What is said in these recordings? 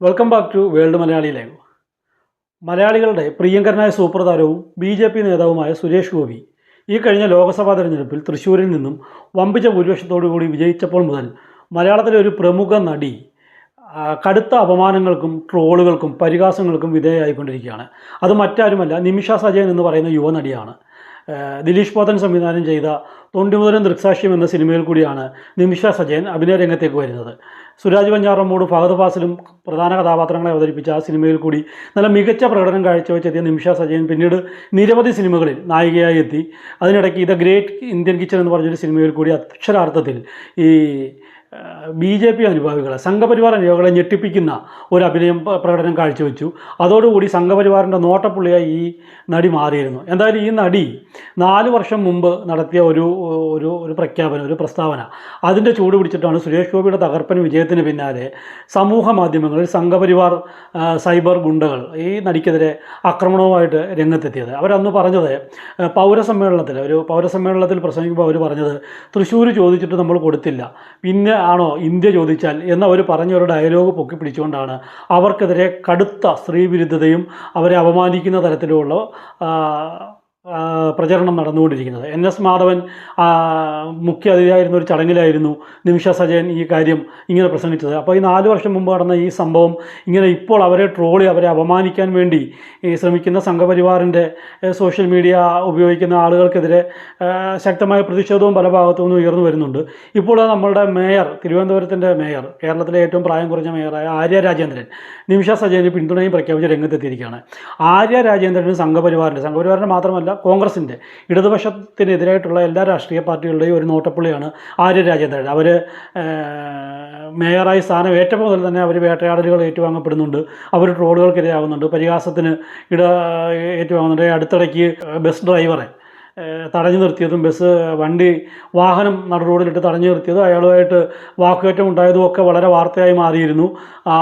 Welcome back to world Malayali live മലയാളികളുടെ പ്രിയങ്കരനായ super B J P നേതാവുമായ സുരേഷ് ഗോപി ഈ കഴിഞ്ഞ ലോക്സഭാ തെരഞ്ഞെടുപ്പിൽ തൃശ്ശൂരിൽ നിന്നും വമ്പിച്ച ഭൂരിപക്ഷത്തോടുകൂടി വിജയിച്ചപ്പോൾ മുതൽ മലയാളത്തിലെ ഒരു പ്രമുഖ നടി കടുത്ത അപമാനങ്ങൾക്കും ട്രോളുകൾക്കും പരിഹാസങ്ങൾക്കും വിധേയമായിക്കൊണ്ടിരിക്കുകയാണ് അത് മറ്റാരുമല്ല നിമിഷ സജയൻ എന്ന് പറയുന്ന യുവനടിയാണ്. ദിലീഷ് പോത്തൻ സംവിധാനം ചെയ്ത തൊണ്ടിമുതലും ദൃക്സാക്ഷ്യം എന്ന സിനിമയിൽ കൂടിയാണ് നിമിഷ സജയൻ അഭിനയ രംഗത്തേക്ക് വരുന്നത്. സുരാജ് പഞ്ചാറമ്മോട് ഫഹദ് ഫാസിലും പ്രധാന കഥാപാത്രങ്ങളെ അവതരിപ്പിച്ച ആ സിനിമയിൽ കൂടി നല്ല മികച്ച പ്രകടനം കാഴ്ചവെച്ചെത്തിയ നിമിഷ സജയൻ പിന്നീട് നിരവധി സിനിമകളിൽ നായികയായി എത്തി. അതിനിടയ്ക്ക് ദ ഗ്രേറ്റ് ഇന്ത്യൻ കിച്ചൺ എന്ന് പറഞ്ഞൊരു സിനിമയിൽ കൂടി അക്ഷരാർത്ഥത്തിൽ ഈ ബി ജെ പി അനുഭാവികളെ സംഘപരിവാർ അനുഭാവികളെ ഞെട്ടിപ്പിക്കുന്ന ഒരു അഭിനയം പ്രകടനം കാഴ്ചവെച്ചു. അതോടുകൂടി സംഘപരിവാറിന്റെ നോട്ടപ്പുള്ളിയായി ഈ നടി മാറിയിരുന്നു. എന്തായാലും ഈ നടി നാല് വർഷം മുമ്പ് നടത്തിയ ഒരു ഒരു ഒരു പ്രഖ്യാപനം ഒരു പ്രസ്താവന അതിന്റെ ചൂട് പിടിച്ചിട്ടാണ് സുരേഷ് ഗോപിയുടെ തകർപ്പൻ വിജയത്തിന് പിന്നാലെ സമൂഹ മാധ്യമങ്ങളിൽ സംഘപരിവാർ സൈബർ ഗുണ്ടകൾ ഈ നടിക്കെതിരെ ആക്രമണവുമായിട്ട് രംഗത്തെത്തിയത്. അവരന്ന് പറഞ്ഞത് പൗരസമ്മേളനത്തിൽ ഒരു പൗരസമ്മേളനത്തിൽ പ്രസംഗിക്കുമ്പോൾ അവർ പറഞ്ഞത് തൃശ്ശൂർ ചോദിച്ചിട്ട് നമ്മൾ കൊടുത്തില്ല. പിന്നെ ആണോ ഇന്ത്യ ചോദിച്ചാൽ എന്ന അവർ പറഞ്ഞ ഒരു ഡയലോഗ് പൊക്കി പിടിച്ചുകൊണ്ടാണ് അവർക്കെതിരെ കടുത്ത സ്ത്രീവിരുദ്ധതയും അവരെ അപമാനിക്കുന്ന തരത്തിലുള്ള പ്രചരണം നടന്നുകൊണ്ടിരിക്കുന്നത്. എൻ എസ് മാധവൻ മുഖ്യ അതിഥിയായിരുന്ന ഒരു ചടങ്ങിലായിരുന്നു നിമിഷ സജയൻ ഈ കാര്യം ഇങ്ങനെ പ്രസംഗിച്ചത്. അപ്പോൾ ഈ നാല് വർഷം മുമ്പ് നടന്ന ഈ സംഭവം ഇങ്ങനെ ഇപ്പോൾ അവരെ ട്രോളി അവരെ അപമാനിക്കാൻ വേണ്ടി ശ്രമിക്കുന്ന സംഘപരിവാറിന്റെ സോഷ്യൽ മീഡിയ ഉപയോഗിക്കുന്ന ആളുകൾക്കെതിരെ ശക്തമായ പ്രതിഷേധവും പല ഭാഗത്തു നിന്നും ഉയർന്നു വരുന്നുണ്ട്. ഇപ്പോൾ നമ്മളുടെ മേയർ തിരുവനന്തപുരത്തിന്റെ മേയർ കേരളത്തിലെ ഏറ്റവും പ്രായം കുറഞ്ഞ മേയറായ ആര്യ രാജേന്ദ്രൻ നിമിഷ സജയന് പിന്തുണയും പ്രഖ്യാപിച്ച് രംഗത്തെത്തിയിരിക്കുകയാണ്. ആര്യ രാജേന്ദ്രന് സംഘപരിവാറിന്റെ സംഘപരിവാറിന്റെ മാത്രമല്ല കോൺഗ്രസിന്റെ ഇടതുപക്ഷത്തിനെതിരായിട്ടുള്ള എല്ലാ രാഷ്ട്രീയ പാർട്ടികളുടെയും ഒരു നോട്ടപ്പുള്ളിയാണ് ആര്യ രാജേന്ദ്രൻ. അവർ മേയറായി സ്ഥാനം ഏറ്റപ്പോൾ മുതൽ തന്നെ അവർ വേട്ടയാടലുകൾ ഏറ്റുവാങ്ങപ്പെടുന്നുണ്ട്. അവർ ട്രോളുകൾക്കിരയാവുന്നുണ്ട്. പരിഹാസത്തിന് ഇട ഏറ്റുവാങ്ങുന്നുണ്ട്. അടുത്തിടയ്ക്ക് ബസ് ഡ്രൈവറെ. തടഞ്ഞു നിർത്തിയതും ബസ് വണ്ടി വാഹനം നട റോഡിലിട്ട് തടഞ്ഞു നിർത്തിയതും അയാളുമായിട്ട് വാക്കുകേറ്റം ഉണ്ടായതും ഒക്കെ വളരെ വാർത്തയായി മാറിയിരുന്നു.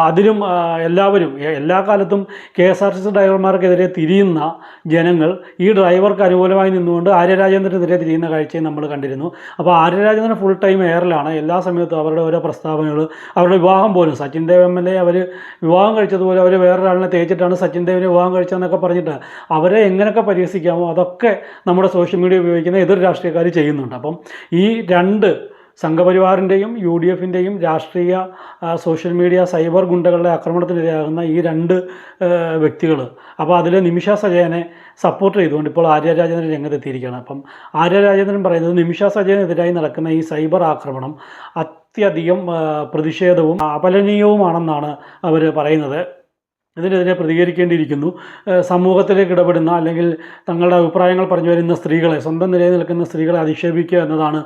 അതിലും എല്ലാവരും എല്ലാ കാലത്തും K S R T C ഡ്രൈവർമാർക്കെതിരെ തിരിയുന്ന ജനങ്ങൾ ഈ ഡ്രൈവർക്ക് അനുകൂലമായി നിന്നുകൊണ്ട് ആര്യരാജേന്ദ്രനെതിരെ തിരിയുന്ന കാഴ്ചയും നമ്മൾ കണ്ടിരുന്നു. അപ്പോൾ ആര്യരാജേന്ദ്രൻ ഫുൾ ടൈം എയറിലാണ് എല്ലാ സമയത്തും അവരുടെ ഓരോ പ്രസ്താവനകൾ അവരുടെ വിവാഹം പോലും Sachin Dev M L A അവർ വിവാഹം കഴിച്ചതുപോലെ അവർ വേറൊരാളിനെ തേച്ചിട്ടാണ് സച്ചിൻ ദേവിനെ വിവാഹം കഴിച്ചതെന്നൊക്കെ പറഞ്ഞിട്ട് അവരെ എങ്ങനെയൊക്കെ പരിഹസിക്കാമോ അതൊക്കെ നമ്മുടെ സോഷ്യൽ മീഡിയ ഉപയോഗിക്കുന്ന എതിർ രാഷ്ട്രീയക്കാർ ചെയ്യുന്നുണ്ട്. അപ്പം ഈ രണ്ട് സംഘപരിവാറിന്റെയും യു ഡി എഫിന്റെയും രാഷ്ട്രീയ സോഷ്യൽ മീഡിയ സൈബർ ഗുണ്ടകളുടെ ആക്രമണത്തിനിരയാകുന്ന ഈ രണ്ട് വ്യക്തികൾ അപ്പോൾ അതിൽ നിമിഷ സജയനെ സപ്പോർട്ട് ചെയ്തുകൊണ്ട് ഇപ്പോൾ ആര്യ രാജേന്ദ്രൻ രംഗത്തെത്തിയിരിക്കുകയാണ്. അപ്പം ആര്യ രാജേന്ദ്രൻ പറയുന്നത് നിമിഷ സജയനെതിരായി നടക്കുന്ന ഈ സൈബർ ആക്രമണം അത്യധികം പ്രതിഷേധവും അപലനീയവുമാണെന്നാണ് അവർ പറയുന്നത്. ഇതിനെതിരെ പ്രതികരിക്കേണ്ടിയിരിക്കുന്നു. സമൂഹത്തിലേക്ക് ഇടപെടുന്ന അല്ലെങ്കിൽ തങ്ങളുടെ അഭിപ്രായങ്ങൾ പറഞ്ഞു വരുന്ന സ്ത്രീകളെ സ്വന്തം നിലയിൽ നിൽക്കുന്ന സ്ത്രീകളെ അധിക്ഷേപിക്കുക എന്നതാണ്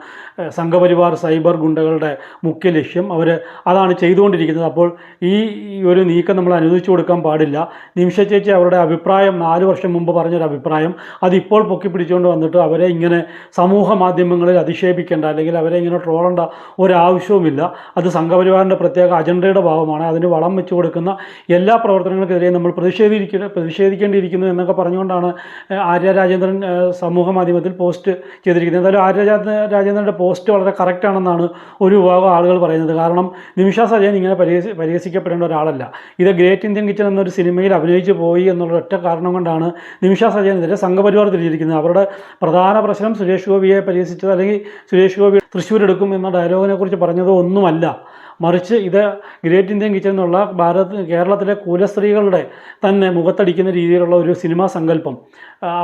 സംഘപരിവാർ സൈബർ ഗുണ്ടകളുടെ മുഖ്യ ലക്ഷ്യം. അവർ അതാണ് ചെയ്തുകൊണ്ടിരിക്കുന്നത്. അപ്പോൾ ഈ ഒരു നീക്കം നമ്മൾ അനുവദിച്ചു കൊടുക്കാൻ പാടില്ല. നിമിഷ ചേച്ചി അവരുടെ അഭിപ്രായം നാല് വർഷം മുമ്പ് പറഞ്ഞൊരു അഭിപ്രായം അതിപ്പോൾ പൊക്കി പിടിച്ചുകൊണ്ട് വന്നിട്ട് അവരെ ഇങ്ങനെ സമൂഹ മാധ്യമങ്ങളിൽ അധിക്ഷേപിക്കേണ്ട അല്ലെങ്കിൽ അവരെ ഇങ്ങനെ ട്രോളേണ്ട ഒരാവശ്യവുമില്ല. അത് സംഘപരിവാറിന്റെ പ്രത്യേക അജണ്ടയുടെ ഭാഗമാണ്. അതിന് വളം വെച്ച് കൊടുക്കുന്ന എല്ലാ പ്രവർത്തനങ്ങൾക്കെതിരെ നമ്മൾ പ്രതിഷേധിക്ക പ്രതിഷേധിക്കേണ്ടിയിരിക്കുന്നു എന്നൊക്കെ പറഞ്ഞുകൊണ്ടാണ് ആര്യ രാജേന്ദ്രൻ സമൂഹ മാധ്യമത്തിൽ പോസ്റ്റ് ചെയ്തിരിക്കുന്നത്. എന്തായാലും ആര്യ രാജ- രാജേന്ദ്രന്റെ പോസ്റ്റ് വളരെ കറക്റ്റാണെന്നാണ് ഒരു വിഭാഗം ആളുകൾ പറയുന്നത്. കാരണം നിമിഷ സജയൻ ഇങ്ങനെ പരിഹസി പരിഹസിക്കപ്പെടേണ്ട ഒരാളല്ല. ഇത് ഗ്രേറ്റ് ഇന്ത്യൻ കിച്ചൺ എന്നൊരു സിനിമയിൽ അഭിനയിച്ചു പോയി എന്നുള്ള ഒറ്റ കാരണം കൊണ്ടാണ് നിമിഷ സജയനെതിരെ സംഘപരിവാർ തിരിച്ചിരിക്കുന്നത് അവരുടെ പ്രധാന പ്രശ്നം സുരേഷ് ഗോപിയെ പരിഹസിച്ചത് അല്ലെങ്കിൽ സുരേഷ് ഗോപി തൃശ്ശൂർ എടുക്കും എന്ന ഡയലോഗിനെ കുറിച്ച് പറഞ്ഞതോ ഒന്നുമല്ല. മറിച്ച് ഇത് ഗ്രേറ്റ് ഇന്ത്യൻ കിച്ചൺ എന്നുള്ള ഭാരത് കേരളത്തിലെ കുലസ്ത്രീകളുടെ തന്നെ മുഖത്തടിക്കുന്ന രീതിയിലുള്ള ഒരു സിനിമാ സങ്കല്പം.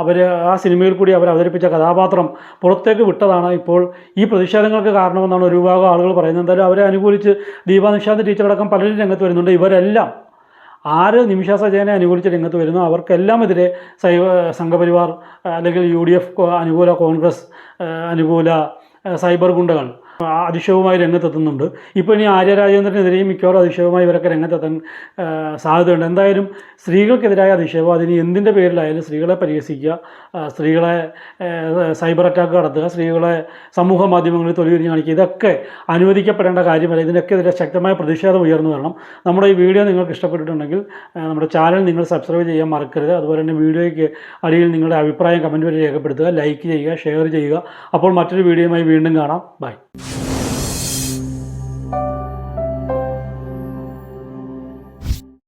അവർ ആ സിനിമയിൽ കൂടി അവർ അവതരിപ്പിച്ച കഥാപാത്രം പുറത്തേക്ക് വിട്ടതാണ്. ഇപ്പോൾ ഈ പ്രതിഷേധങ്ങൾക്ക് കാരണമെന്നാണ് ഒരു വിഭാഗം ആളുകൾ പറയുന്നത്. എന്തായാലും അവരെ അനുകൂലിച്ച് ദീപാ നിഷാന്ത് ടീച്ചറടക്കം പലരും രംഗത്ത് വരുന്നുണ്ട്. ഇവരെല്ലാം ആര് നിമിഷ സജയനെ അനുകൂലിച്ച് രംഗത്ത് വരുന്നു അവർക്കെല്ലാം എതിരെ സൈവ സംഘപരിവാർ അല്ലെങ്കിൽ യു ഡി എഫ് അനുകൂല കോൺഗ്രസ് അനുകൂല സൈബർ ഗുണ്ടകൾ അതിശയവുമായി രംഗത്തെത്തുന്നുണ്ട്. ഇപ്പോൾ ഇനി ആര്യ രാജേന്ദ്രനെതിരെയും മിക്കവാറും അതിശയവുമായി ഇവരൊക്കെ രംഗത്തെത്താൻ സാധ്യതയുണ്ട്. എന്തായാലും സ്ത്രീകൾക്കെതിരായ അധിക്ഷേപം അതിന് എന്തിന്റെ പേരിലായാലും സ്ത്രീകളെ പരിഹസിക്കുക സ്ത്രീകളെ സൈബർ അറ്റാക്ക് നടത്തുക സ്ത്രീകളെ സമൂഹ മാധ്യമങ്ങളിൽ തൊഴിലിരിഞ്ഞ് കാണിക്കുക ഇതൊക്കെ അനുവദിക്കപ്പെടേണ്ട കാര്യമല്ല. ഇതിനൊക്കെതിരെ ശക്തമായ പ്രതിഷേധം ഉയർന്നു വരണം. നമ്മുടെ ഈ വീഡിയോ നിങ്ങൾക്ക് ഇഷ്ടപ്പെട്ടിട്ടുണ്ടെങ്കിൽ നമ്മുടെ ചാനൽ നിങ്ങൾ സബ്സ്ക്രൈബ് ചെയ്യാൻ മറക്കരുത്. അതുപോലെ തന്നെ വീഡിയോയ്ക്ക് അടിയിൽ നിങ്ങളുടെ അഭിപ്രായം കമന്റ് വഴി രേഖപ്പെടുത്തുക ലൈക്ക് ചെയ്യുക ഷെയർ ചെയ്യുക. അപ്പോൾ മറ്റൊരു വീഡിയോയുമായി വീണ്ടും കാണാം. ബൈ.